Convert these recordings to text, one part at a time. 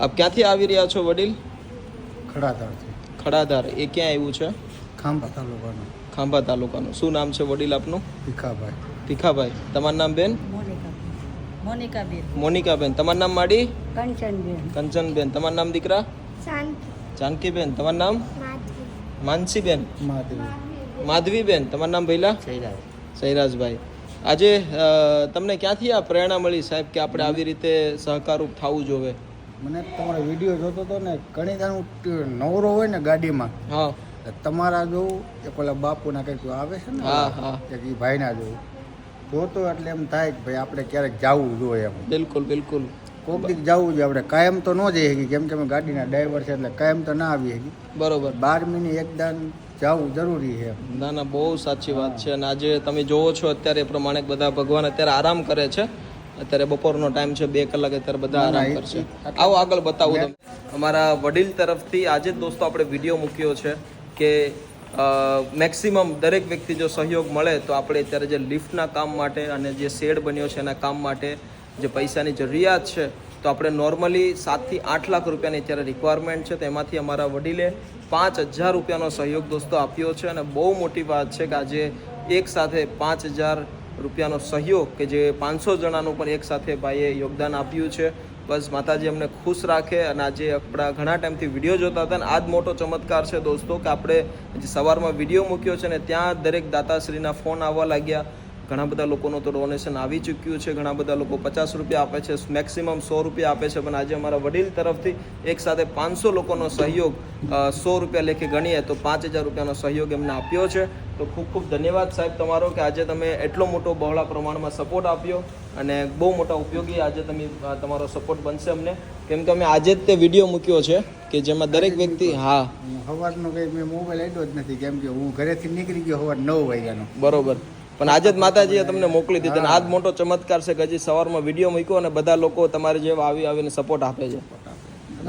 આપ ક્યાંથી આવી રહ્યા છો વડીલ? ખડાધારથી. ખડાધાર. એ ક્યાં આવ્યું છે? ખાંભા તાલુકાનું. ખાંભા તાલુકાનું. શું નામ છે વડીલ આપનું? ભીખાભાઈ. ભીખાભાઈ. તમારું નામ બેન? મોનિકાબેન. મોનિકાબેન. તમારું નામ માડી? કંચનબેન. કંચનબેન. તમારું નામ દીકરા? જાનકીબેન. તમારું નામ? માનસીબેન. માધવી. માધવીબેન. તમારું નામ ભૈલા સૈરાજભાઈ આજે તમને ક્યાંથી આ પ્રેરણા મળી સાહેબ કે આપણે આવી રીતે સહકારરૂપ થવું જોવે મને તમારો વીડિયો જોતો હતો ને ઘણી દાણ નવરો હોય ને ગાડીમાં હા. તમારા જોવું એક ઓલા બાપુના કંઈક આવે છે ને હા, હા. એક એ ભાઈના જોવું જોતો એટલે એમ થાય કે ભાઈ આપણે ક્યારેક જવું જોઈએ એમ. બિલકુલ બિલકુલ. કોક દીક જવું જોઈએ આપણે. કાયમ તો ન જઈ શકીએ કેમ કે અમે ગાડીના ડ્રાઈવર છે એટલે કાયમ તો ના આવી શકીએ બરોબર. બાર મિનિટ એકદાન જવું જરૂરી છે ના ના બહુ સાચી વાત છે. અને આજે તમે જોવો છો અત્યારે એ પ્રમાણે બધા ભગવાન અત્યારે આરામ કરે છે. અત્યારે બપોરનો ટાઈમ છે બે કલાક અત્યારે બધા આરામ કરશે. આવો આગળ બતાવું તમને. અમારા વડીલ તરફથી આજે જ દોસ્તો આપણે વીડિયો મૂક્યો છે કે મેક્સિમમ દરેક વ્યક્તિ જો સહયોગ મળે તો આપણે અત્યારે જે લિફ્ટના કામ માટે અને જે શેડ બન્યો છે એના કામ માટે જે પૈસાની જરૂરિયાત છે તો આપણે નોર્મલી સાતથી આઠ લાખ રૂપિયાની અત્યારે રિક્વાયરમેન્ટ છે. તેમાંથી અમારા વડીલે પાંચ હજાર રૂપિયાનો સહયોગ દોસ્તો આપ્યો છે. અને બહુ મોટી વાત છે કે આજે એક સાથે પાંચ હજાર રૂપિયાનો સહયોગ કે જે પાંચસો જણાનું પણ એકસાથે ભાઈએ યોગદાન આપ્યું છે. બસ માતાજી અમને ખુશ રાખે અને આજે આપણા ઘણા ટાઈમથી વીડિયો જોતા હતા અને આ જ મોટો ચમત્કાર છે દોસ્તો કે આપણે જે સવારમાં વીડિયો મૂક્યો છે ને ત્યાં દરેક દાતાશ્રીના ફોન આવવા લાગ્યા. ઘણા બધા લોકોનું તો ડોનેશન આવી ચૂક્યું છે. ઘણા બધા લોકો પચાસ રૂપિયા આપે છે મેક્સિમમ સો રૂપિયા આપે છે. પણ આજે અમારા વડીલ તરફથી એક સાથે પાંચસો લોકોનો સહયોગ સો રૂપિયા લેખે ગણીએ તો પાંચ હજાર રૂપિયાનો સહયોગ એમને આપ્યો છે. તો ખૂબ ખૂબ ધન્યવાદ સાહેબ તમારો કે આજે તમે એટલો મોટો બહોળા પ્રમાણમાં સપોર્ટ આપ્યો અને બહુ મોટા ઉપયોગી આજે તમે તમારો સપોર્ટ બનશે અમને. કેમ કે અમે આજે જ તે વીડિયો મૂક્યો છે કે જેમાં દરેક વ્યક્તિ હા. સવારનો કંઈ મેં મોબાઈલ આડ્યો જ નથી. કેમ કે હું ઘરેથી નીકળી ગયો સવાર નવ વાગ્યાનો. બરોબર. પણ આજે જ માતાજીએ તમને મોકલી દીધી અને આ જ મોટો ચમત્કાર છે કે હજી સવારમાં વીડિયો મૂક્યો અને બધા લોકો તમારી જેવા આવી આવીને સપોર્ટ આપે છે.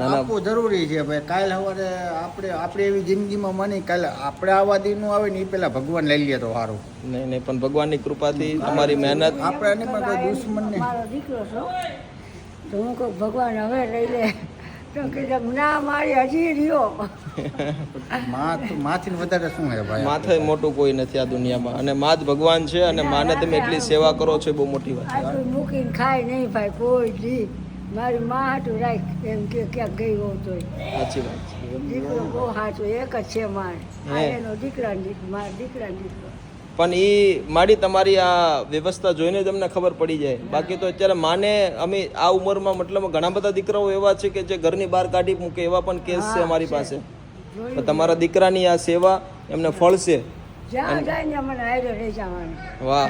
આપવું જરૂરી છે ભાઈ. કાલ સવારે આપણે આપણે એવી જિંદગીમાં માની કાલે આપણે આવા દિનનું આવે ને એ પેલા ભગવાન લઈ લે તો સારું નહીં નહીં પણ ભગવાનની કૃપાથી તમારી મહેનત આપણે એની પણ કોઈ દુશ્મન નહીં. દીકરો છો તો હું કહું ભગવાન હવે લઈ લે. તો કીધું ના મારી હજી રહ્યો. માં માથી વધારે શું હે ભાઈ? માથે મોટું કોઈ નથી આ દુનિયામાં. અને મા જ ભગવાન છે અને માને તમે એટલી સેવા કરો છો એ બહુ મોટી વાત છે. મૂકીને ખાય નહીં ભાઈ કોઈ જી મારી માં હાટું રાખ એમ કે ક્યાંક ગઈ હોવ તોય. સાચી વાત છે. દીકરો બહુ હાચો એક જ છે માર એનો દીકરા મારા દીકરા દીકરો. પણ એ મારી તમારી આ વ્યવસ્થા જોઈને જ અમને ખબર પડી જાય. બાકી તો અત્યારે માને અમે આ ઉંમરમાં મતલબ ઘણા બધા દીકરાઓ એવા છે કે જે ઘરની બહાર કાઢી મૂકે એવા પણ કેસ છે અમારી પાસે. તમારા દીકરાની આ સેવા એમને ફળશે. વાહ.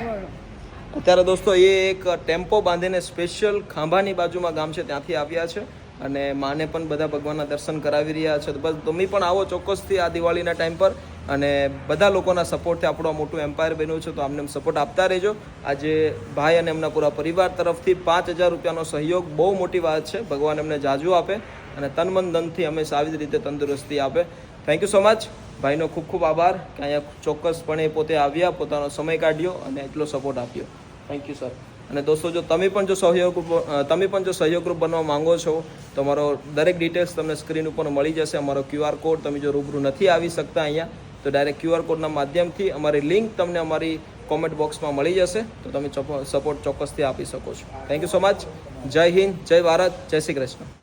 અત્યારે દોસ્તો એ એક ટેમ્પો બાંધીને સ્પેશિયલ ખાંભાની બાજુમાં ગામ છે ત્યાંથી આવ્યા છે. અને માને પણ બધા ભગવાનના દર્શન કરાવી રહ્યા છે. તો બસ તમે પણ આવો ચોક્કસથી આ દિવાળીના ટાઈમ પર. અને બધા લોકોના સપોર્ટથી આપણું મોટું એમ્પાયર બન્યું છે, તો આમને સપોર્ટ આપતા રહેજો. આજે ભાઈ અને એમના પૂરા પરિવાર તરફથી પાંચ હજાર રૂપિયાનો સહયોગ બહુ મોટી વાત છે. ભગવાન એમને જાજુ આપે અને તન મન ધનથી હંમેશા આવી જ રીતે તંદુરસ્તી આપે. થેન્ક યુ સો મચ ભાઈનો ખૂબ ખૂબ આભાર કે અહીંયા ચોક્કસપણે પોતે આવ્યા, પોતાનો સમય કાઢ્યો અને એટલો સપોર્ટ આપ્યો. થેન્ક યુ સર અને દોસ્તો, જો તમે પણ જો સહયોગ તમે પણ જો સહયોગ ગ્રુપ બનવા માંગો છો, તો અમારો દરેક ડિટેલ્સ તમને સ્ક્રીન ઉપર મળી જશે. અમારો ક્યુઆર કોડ તમે જો રૂબરૂ નથી આવી શકતા અહીંયા તો ડાયરેક્ટ ક્યુઆર કોડના માધ્યમથી અમારી લિંક તમને અમારી કોમેન્ટ બોક્સમાં મળી જશે. તો તમે સપોર્ટ ચોક્કસથી આપી શકો છો. થેન્ક યુ સો મચ જય હિન્દ, જય ભારત, જય શ્રી કૃષ્ણ.